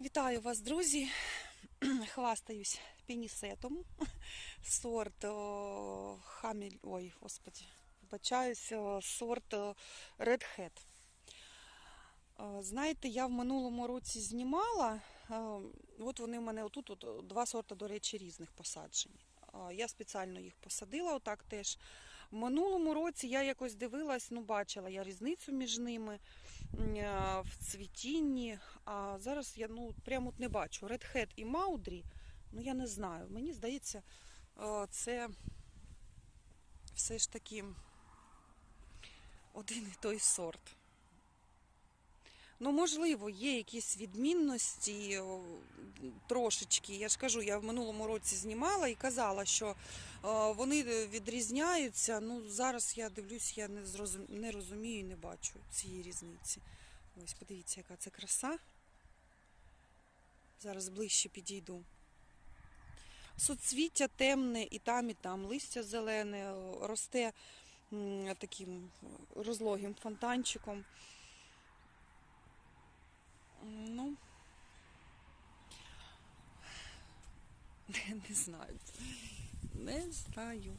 Вітаю вас, друзі! Хвастаюсь пінісетом. Сорт о, хаміль. Ой, господі, вибачаюсь, сорт Red Hat. Знаєте, я в минулому році знімала. От вони в мене отут от, два сорти, до речі, різних посаджені. Я спеціально їх посадила, отак теж. В минулому році я якось дивилась, ну бачила я різницю між ними е, в цвітінні. А зараз я ну прямо не бачу. Hat і Маудрі, ну я не знаю. Мені здається, е, це все ж таки один і той сорт. Ну, можливо, є якісь відмінності трошечки. Я ж кажу, я в минулому році знімала і казала, що е, вони відрізняються. Ну, зараз я дивлюсь, я не, зрозум... не розумію не бачу цієї різниці. Ось, подивіться, яка це краса. Зараз ближче підійду. Суцвіття темне і там, і там. Листя зелене, росте таким розлогим фонтанчиком. Ну, не, знаю. Не знаю.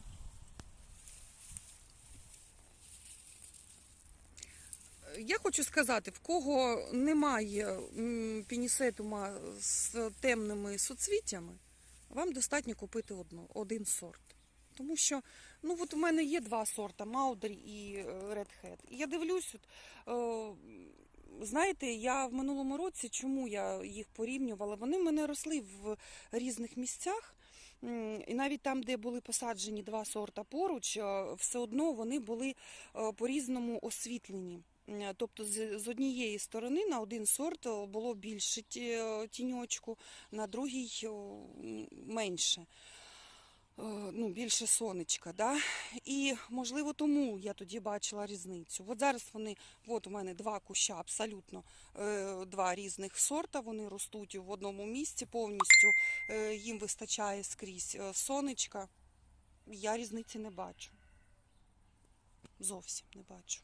Я хочу сказати, в кого немає пінісетума з темними суцвіттями, вам достатньо купити одну, один сорт. Тому що, ну от у мене є два сорта Маудері і Hat. І я дивлюсь, от, е, знаєте, я в минулому році, чому я їх порівнювала? Вони в мене росли в різних місцях. І навіть там, де були посаджені два сорта поруч, е, все одно вони були е, по-різному освітлені. Тобто з, однієї сторони на один сорт е, було більше ті- тіньочку, на другій е, менше. Е, Ну, більше сонечка, да? і можливо тому я тоді бачила різницю. От зараз вони, от у мене два куща, абсолютно е, два різних сорта. Вони ростуть в одному місці повністю. е, Їм вистачає скрізь сонечка. Я різниці не бачу. Зовсім не бачу.